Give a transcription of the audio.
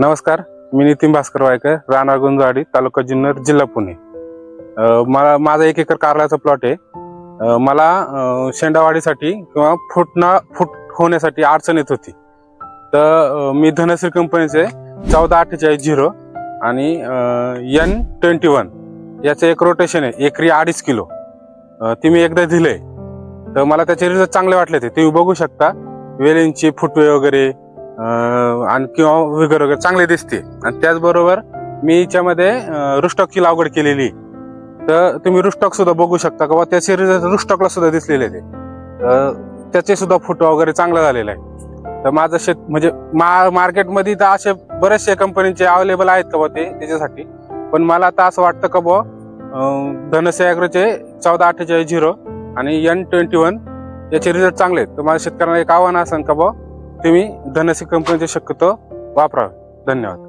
नमस्कार मी नितीन भास्कर वायकर राणा गुंजवाडी तालुका जुन्नर जिल्हा पुणे. मला माझा एक एकर कारल्याचा प्लॉट आहे. मला शेंडावाडीसाठी किंवा फुटना फुट होण्यासाठी अडचण येत होती. तर मी धनश्री कंपनीचे चौदा अठ्ठेचाळीस झिरो आणि एन ट्वेंटी वन याचं एक रोटेशन आहे एकरी अडीच किलो. ती मी एकदा दिले तर मला त्याचे रिझल्ट चांगले वाटले ते तुम्ही बघू शकता वेलींची फुटवे वगैरे आणि किंवा विगर वगैरे चांगले दिसते. आणि त्याचबरोबर मी याच्यामध्ये रुष्टॉकची रुस्टॉकची लागवड केलेली. आहे. तर तुम्ही रुस्टॉक सुद्धा बघू शकता का त्याचे रिझल्ट रुस्टॉकला सुद्धा दिसलेले ते त्याचे सुद्धा फोटो वगैरे चांगला झालेला आहे. तर माझं शेत म्हणजे मा मार्केटमध्ये तर असे बरेचसे कंपनीचे अवेलेबल आहेत का ते त्याच्यासाठी. पण मला आता असं वाटतं का बा धनसे चौदा अठ्ठेचाळीस झिरो आणि एन ट्वेंटी वन याचे रिझल्ट चांगले आहेत. तर माझ्या शेतकऱ्यांना एक आव्हान असेल का बा तुम्ही धनसी कंपनीचे शक्यतो वापरावे. धन्यवाद.